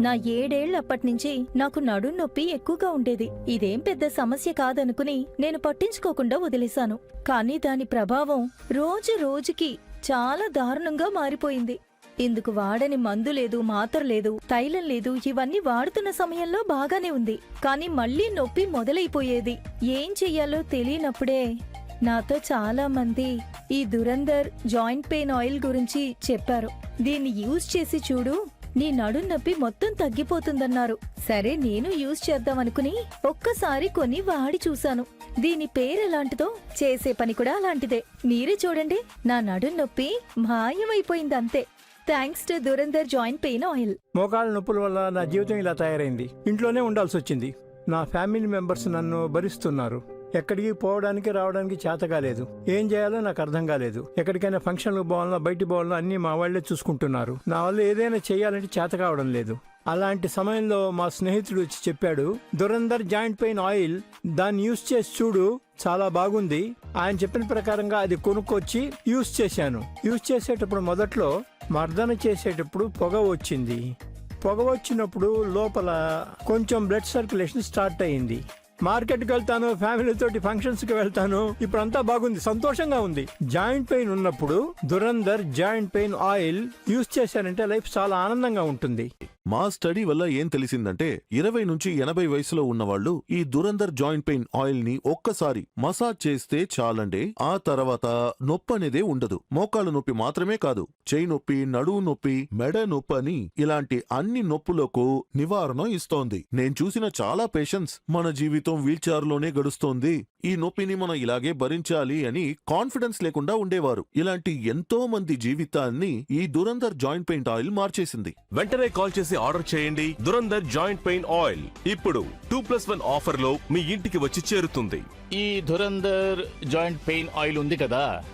నా ఏడేళ్ళప్పటినుంచి నాకు నడుం నొప్పి ఎక్కువగా ఉండేది. ఇదేం పెద్ద సమస్య కాదనుకుని నేను పట్టించుకోకుండా వదిలేశాను. కానీ దాని ప్రభావం రోజు రోజుకి చాలా దారుణంగా మారిపోయింది. ఇందుకు వాడని మందు లేదు మాత్ర లేదు తైలం లేదు ఇవన్నీ వాడుతున్న సమయంలో బాగానే ఉంది. కానీ మళ్ళీ నొప్పి మొదలైపోయేది. ఏం చెయ్యాలో తెలియనప్పుడే నాతో చాలా మంది ఈ దురందర్ జాయింట్ పెయిన్ ఆయిల్ గురించి చెప్పారు. దీన్ని యూజ్ చేసి చూడు. నీ నడుం నొప్పి మొత్తం తగ్గిపోతుందన్నారు. సరే నేను యూజ్ చేద్దామనుకుని ఒక్కసారి కొని వాడి చూశాను. దీని పేరెలాంటిదో చేసే పని కూడా అలాంటిదే. మీరే చూడండి నా నడుం నొప్పి మాయమైపోయిందంతే. Thanks to Durandar joint pain oil మోకాళ్ళ నొప్పుల వల్ల నా జీవితం ఇలా తయారైంది. ఇంట్లోనే ఉండాల్సి వచ్చింది. నా ఫ్యామిలీ మెంబర్స్ నన్ను భరిస్తున్నారు ఎక్కడికి పోవడానికి రావడానికి చేత కాలేదు. ఏం చేయాలో నాకు అర్థం కాలేదు. ఎక్కడికైనా ఫంక్షన్లకు పోవాలన్నా బయటికి పోవాలన్నా అన్నీ మా వాళ్ళే చూసుకుంటున్నారు. నా వల్ల ఏదైనా చేయాలంటే చేత కావడం లేదు. అలాంటి సమయంలో మా స్నేహితుడు వచ్చి చెప్పాడు దురందర్ జాయింట్ పెయిన్ ఆయిల్ దాన్ని యూస్ చేసి చూడు చాలా బాగుంది. ఆయన చెప్పిన ప్రకారంగా అది కొనుక్కొచ్చి యూస్ చేశాను. యూస్ చేసేటప్పుడు మొదట్లో మర్దన చేసేటప్పుడు పొగ వచ్చింది. పొగ వచ్చినప్పుడు లోపల కొంచెం బ్లడ్ సర్క్యులేషన్ స్టార్ట్ అయింది. మార్కెట్కి వెళ్తాను ఫ్యామిలీతోటి ఫంక్షన్స్కి వెళ్తాను. ఇప్పుడు అంతా బాగుంది సంతోషంగా ఉంది. జాయింట్ పెయిన్ ఉన్నప్పుడు Durandar joint pain oil use చేశారంటే లైఫ్ చాలా ఆనందంగా ఉంటుంది. మా స్టడీ వల్ల ఏం తెలిసిందంటే ఇరవై నుంచి ఎనభై వయసులో ఉన్నవాళ్ళు ఈ దురందర్ జాయింట్ పెయిన్ ఆయిల్ని ఒక్కసారి మసాజ్ చేస్తే చాలండే ఆ తర్వాత నొప్పి అనేదే ఉండదు. మోకాళ్ళ నొప్పి మాత్రమే కాదు చేయి నొప్పి నడువు నొప్పి మెడ నొప్పి అని ఇలాంటి అన్ని నొప్పులకు నివారణ ఇస్తోంది. నేను చూసిన చాలా పేషెంట్స్ మన జీవితం వీల్చైర్లోనే గడుస్తోంది. ఈ నొప్పిని మనం ఇలాగే భరించాలి అని కాన్ఫిడెన్స్ లేకుండా ఉండేవారు. ఇలాంటి ఎంతో మంది జీవితాన్ని ఈ దురందర్ జాయింట్ పెయింట్ ఆయిల్ మార్చేసింది. వెంటనే కాల్ చేసి ఆర్డర్ చేయండి. Dhurandhar joint pain oil. ఇప్పుడు టూ ప్లస్ వన్ ఆఫర్లో మీ ఇంటికి వచ్చి చేరుతుంది. ఈ దురంధర్ జాయింట్ పెయిన్ ఆయిల్ ఉంది కదా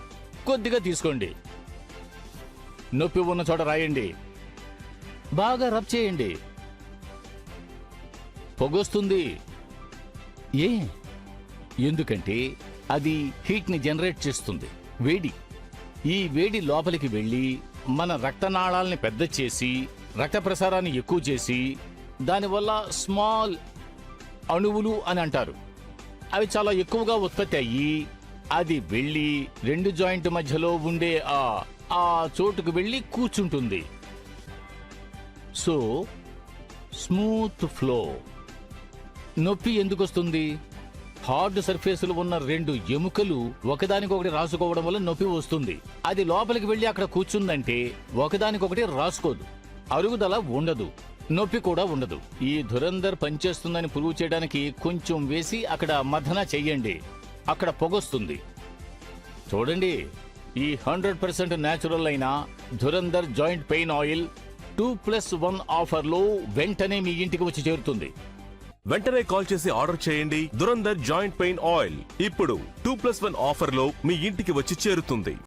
కొద్దిగా తీసుకోండి. నొప్పి ఉన్న చోట రాయండి. బాగా రబ్ చేయండి. పొగొస్తుంది. ఏ? ఎందుకంటే అది హీట్ని జనరేట్ చేస్తుంది. వేడి. ఈ వేడి లోపలికి వెళ్ళి మన రక్తనాళాలని పెద్ద చేసి రక్త ప్రసారాన్ని ఎక్కువ చేసి దానివల్ల స్మాల్ అణువులు అని అంటారు. అవి చాలా ఎక్కువగా ఉత్పత్తి అయ్యి అది వెళ్ళి రెండు జాయింట్ మధ్యలో ఉండే ఆ ఆ చోటుకు వెళ్ళి కూర్చుంటుంది. So smooth flow. నొప్పి ఎందుకు వస్తుంది? హార్డ్ సర్ఫేసులు ఉన్న రెండు ఎముకలు ఒకదానికొకటి రాసుకోవడం వల్ల నొప్పి వస్తుంది. అది లోపలికి వెళ్ళి అక్కడ కూర్చుందంటే ఒకదానికొకటి రాసుకోదు. అరుగుదల ఉండదు నొప్పి కూడా ఉండదు. ఈ ధురందర్ పనిచేస్తుందని ప్రూవ్ చేయడానికి కొంచెం వేసి అక్కడ మథన చెయ్యండి. అక్కడ పొగొస్తుంది. చూడండి ఈ హండ్రెడ్ పర్సెంట్ న్యాచురల్ అయిన Dhurandhar joint pain oil two plus one ఆఫర్లో వెంటనే మీ ఇంటికి వచ్చి చేరుతుంది. వెంటనే కాల్ చేసి ఆర్డర్ చేయండి దురందర్ జాయింట్ పెయిన్ ఆయిల్. ఇప్పుడు టూ ప్లస్ వన్ ఆఫర్లో మీ ఇంటికి వచ్చి చేరుతుంది.